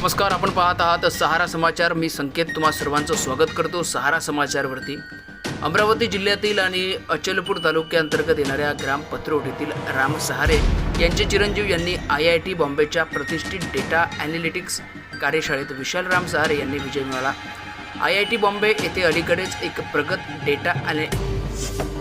नमस्कार आपण पाहत आहात सहारा समाचार. मी संकेत तुम्हा सर्वांचं स्वागत करतो सहारा समाचारवरती. अमरावती जिल्ह्यातील आणि अचलपूर तालुक्याअंतर्गत येणाऱ्या ग्राम पत्रोटीतील राम सहारे यांचे चिरंजीव यांनी आय आय टी बॉम्बेच्या प्रतिष्ठित डेटा ॲनालिटिक्स कार्यशाळेत विशाल राम सहारे यांनी विजय मिळाला आय आय टी बॉम्बे येथे अलीकडेच एक प्रगत डेटा ॲने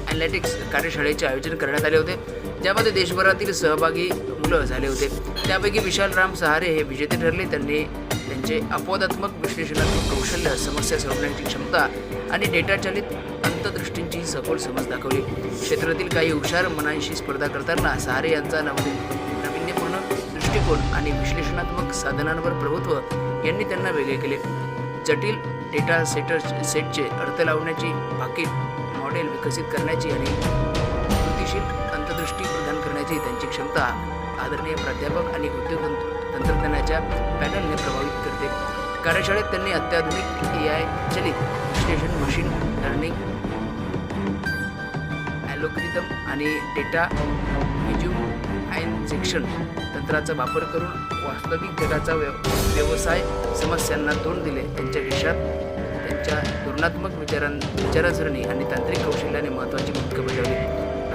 ॲनालिटिक्स कार्यशाळेचे आयोजन करण्यात आले होते. ज्यामध्ये देशभरातील सहभागी मुलं झाले होते. त्यापैकी विशाल राम सहारे हे विजेते ठरले. त्यांनी त्यांचे अपवादात्मक विश्लेषणात्मक कौशल्य समस्या सोडवण्याची क्षमता आणि डेटाचालित अंतदृष्टींची सखोल समज दाखवली. क्षेत्रातील काही हुशार मनांशी स्पर्धा करताना सहारे यांचा नवनी नाविन्यपूर्ण दृष्टिकोन आणि विश्लेषणात्मक साधनांवर प्रभुत्व यांनी त्यांना वेगळे केले. जटिल डेटा सेटर सेटचे अर्थ लावण्याची भाकीत मॉडेल विकसित करण्याची आणि कृतीशील दृष्टी प्रदान करण्याची त्यांची क्षमता आदरणीय प्राध्यापक आणि उद्योग तंत्रज्ञानाच्या पॅनलने प्रभावित करते. कार्यशाळेत त्यांनी अत्याधुनिक ए आय चलित विश्लेषण मशीन लर्निंग ॲलोक्रिदम आणि डेटा सेक्शन तंत्राचा वापर करून वास्तविक जगाचा व्यव व्यवसाय समस्यांना तोंड दिले. त्यांच्या यशात त्यांच्या धोरणात्मक विचारां विचारसरणी आणि तांत्रिक कौशल्य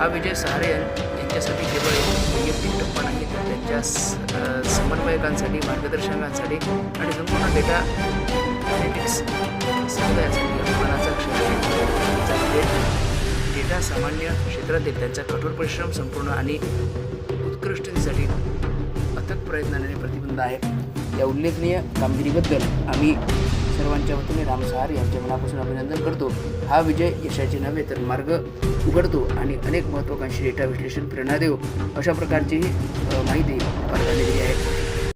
हा विजय सहारे यांच्यासाठी केवळ एक वैयक्तिक टप्पा नाही तर त्यांच्या समन्वयकांसाठी मार्गदर्शकांसाठी आणि संपूर्ण डेटा ॲनालिटिक्स समुदायासाठी अभिमानाचा क्षण डेटा सामान्य क्षेत्रातील त्यांचा कठोर परिश्रम संपूर्ण आणि उत्कृष्टतेसाठी अथक प्रयत्नाने प्रतिबंध आहे. या उल्लेखनीय कामगिरीबद्दल आम्ही सर्वांच्या वतीने राम सहार यांचे मनापासून अभिनंदन करतो. हा विजय यशाचे नव्हे तर मार्ग उघडतो आणि अनेक महत्त्वाकांक्षी डेटा विश्लेषण प्रेरणा देऊ. अशा प्रकारचीही माहिती दिली आहे.